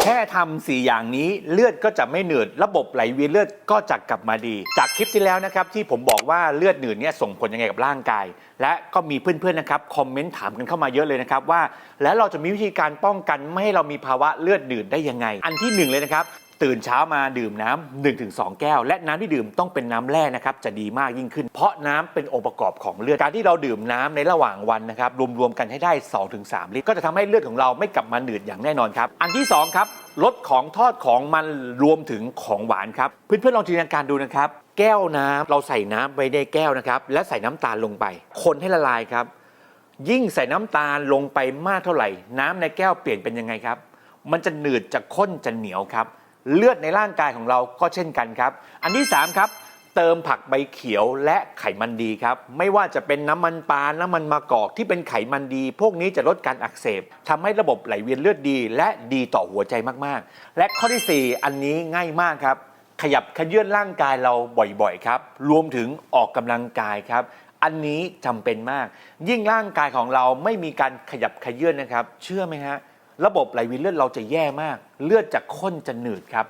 แค่ทำสี่อย่างนี้เลือดก็จะไม่หนืด ระบบไหลเวียนเลือดก็จะกลับมาดี จากคลิปที่แล้วนะครับที่ผมบอกว่าเลือดหนืดเนี่ยส่งผลยังไงกับร่างกาย และก็มีเพื่อนๆนะครับคอมเมนต์ถามกันเข้ามาเยอะเลยนะครับว่า แล้วเราจะมีวิธีการป้องกันไม่ให้เรามีภาวะเลือดหนืดได้ยังไง อันที่หนึ่งเลยนะครับ ตื่นเช้ามาดื่มน้ำ1-2ถึงแก้ว และน้ำที่ดื่มต้องเป็นน้ำแร่นะครับจะดีมากยิ่งขึ้น เพราะน้ำเป็นองค์ประกอบของเลือดการที่เราดื่มน้ำในระหว่างวันนะครับรวมๆกันให้ได้ 2-3 ลิตร ก็จะทำให้เลือดของเราไม่กลับมาหนืดอย่างแน่นอนครับอันที่2ครับลดของทอดของมันรวมถึงของหวานครับเพื่อนๆลองจินตนาการดูนะครับแก้วน้ำเราใส่น้ำไว้ในแก้วนะครับ และใส่น้ำตาลลงไป คนให้ละลายครับ ยิ่งใส่น้ำตาลลงไปมากเท่าไหร่ น้ำในแก้วเปลี่ยนเป็นยังไงครับ มันจะหนืดจะข้นจะเหนียวครับ เลือดในร่างกายของเราก็เช่นกันครับ อันที่ 3 ครับ เติมผักใบเขียวและไขมันดีครับ ไม่ว่าจะเป็นน้ำมันปาลาน้ำมันมะกอกที่เป็นไขมันดี พวกนี้จะลดการอักเสบทำให้ระบบไหลเวียนเลือดดี และดีต่อหัวใจมากๆ และข้อทีสี่4 อันนี้ง่ายมากครับ ขยับขยื่นร่างกายเราบ่อยๆครับ รวมถึงออกกำลังกายครับอันนี้จำเป็นมาก ยิ่งร่างกายของเราไม่มีการขยับขยื่นนะครับ เชื่อไหมฮะ ระบบไหลเวียนเลือดเราจะแย่มาก เลือดจะข้นจะหนืดครับ